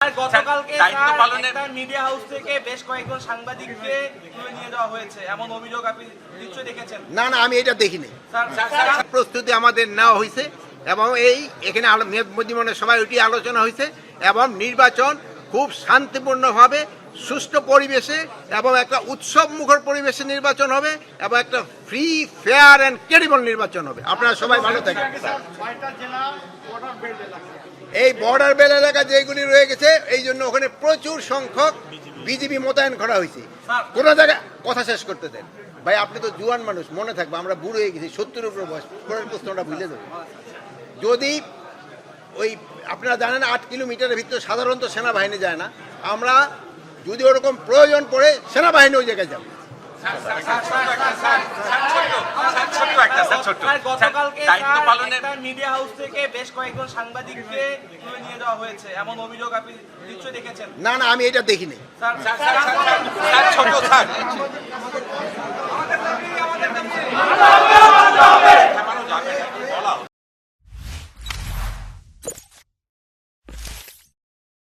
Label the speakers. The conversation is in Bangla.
Speaker 1: আর গতকালকে
Speaker 2: দায়িত্ব
Speaker 1: স্যার মিডিয়া হাউস থেকে বেশ কয়েকজন সাংবাদিককে নিয়ে যাওয়া হয়েছে। এমন অভিযোগ আপনি নিশ্চয়ই দেখেছেন?
Speaker 3: না না আমি এটা দেখিনি। প্রস্তুতি আমাদের নেওয়া হয়েছে এবং এই এখানে আলো- মেদমদিমনের সবাই ওইটি আলোচনা হয়েছে এবং নির্বাচন খুব শান্তিপূর্ণভাবে সুষ্ঠু পরিবেশে এবং একটা উৎসব মুখর পরিবেশে নির্বাচন হবে এবং একটা ফ্রি ফেয়ার অ্যান্ড ক্রেডিবল নির্বাচন হবে। আপনারা সবাই ভালো থাকেন। এই বর্ডার বেল এলাকা যেগুলি রয়ে গেছে এই জন্য ওখানে প্রচুর সংখ্যক বিজিবি মোতায়েন করা হয়েছে। কোনো জায়গায় কথা শেষ করতে দেন। ভাই আপনি তো জুয়ান মানুষ মনে থাকবে আমরা বুড়ো হয়ে গেছি সত্তর উপরে বয়স প্রশ্নটা ভুলে দেবো যদি ওই আপনারা জানেন আট কিলোমিটারের ভিতরে সাধারণত সেনাবাহিনী যায় না। আমরা যদি ওরকম প্রয়োজন পড়ে সেনাবাহিনী ওই জায়গায় যাব।
Speaker 1: মিডিয়া হাউস থেকে বেশ কয়েকজন সাংবাদিককে নিয়ে যাওয়া হয়েছে। এমন অভিযোগ আপনি নিশ্চয়ই দেখেছেন।
Speaker 3: না না আমি এটা দেখিনি।
Speaker 1: স্যার
Speaker 2: স্যার ছোট স্যার।